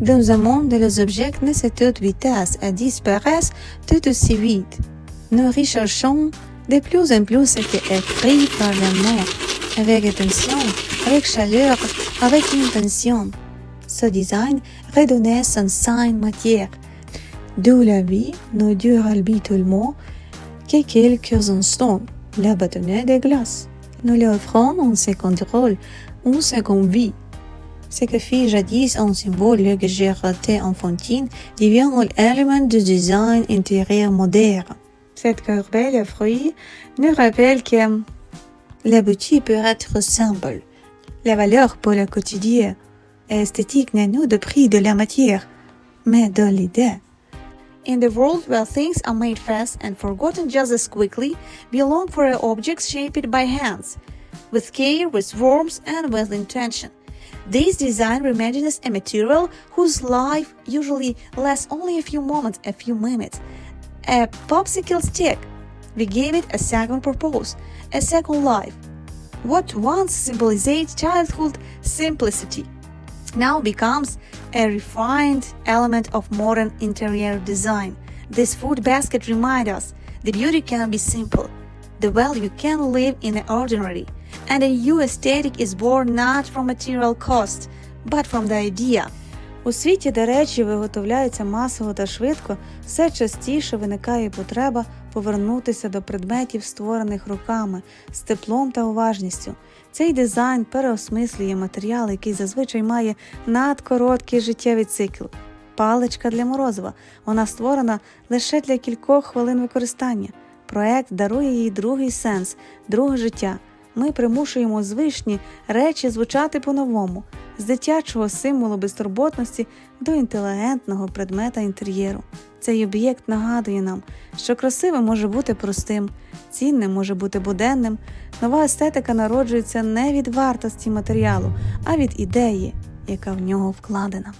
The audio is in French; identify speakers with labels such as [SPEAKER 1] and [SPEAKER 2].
[SPEAKER 1] Dans un monde où les objets naissent à toute vitesse et disparaissent tout aussi vite, nous recherchons de plus en plus ce qui est écrit par la main, avec attention, avec chaleur, avec intention. Ce design redonnait son sein matière. D'où la vie ne dure habituellement que quelques instants, la bâtonnette de glace. Nous lui offrons un second rôle, une seconde vie. Ce que fut jadis un symbole de légèreté enfantine devient un élément du design intérieur moderne. Cette corbeille à fruits nous rappelle que la beauté peut être simple. La valeur pour le quotidien esthétique n'est pas de prix de la matière, mais de l'idée. In the world where things are made fast and forgotten just as quickly, we long for objects shaped by hands, with care, with warmth, and with intention. This design reimagines a material whose life usually lasts only a few moments, a few minutes. A popsicle stick. We gave it a second purpose, a second life. What once symbolized childhood simplicity now becomes a refined element of modern interior design. This food basket reminds us the beauty can be simple, the value can live in the ordinary, and a new aesthetic is born not from material cost, but from the idea. У світі, де речі виготовляються масово та швидко, все частіше виникає потреба повернутися до предметів, створених руками, з теплом та уважністю. Цей дизайн переосмислює матеріал, який зазвичай має надкороткий життєвий цикл. Паличка для морозива. Вона створена лише для кількох хвилин використання. Проект дарує їй другий сенс, друге життя. Ми примушуємо звичні речі звучати по-новому, з дитячого символу безтурботності до інтелігентного предмета інтер'єру. Цей об'єкт нагадує нам, що красиве може бути простим, цінним може бути буденним. Нова естетика народжується не від вартості матеріалу, а від ідеї, яка в нього вкладена.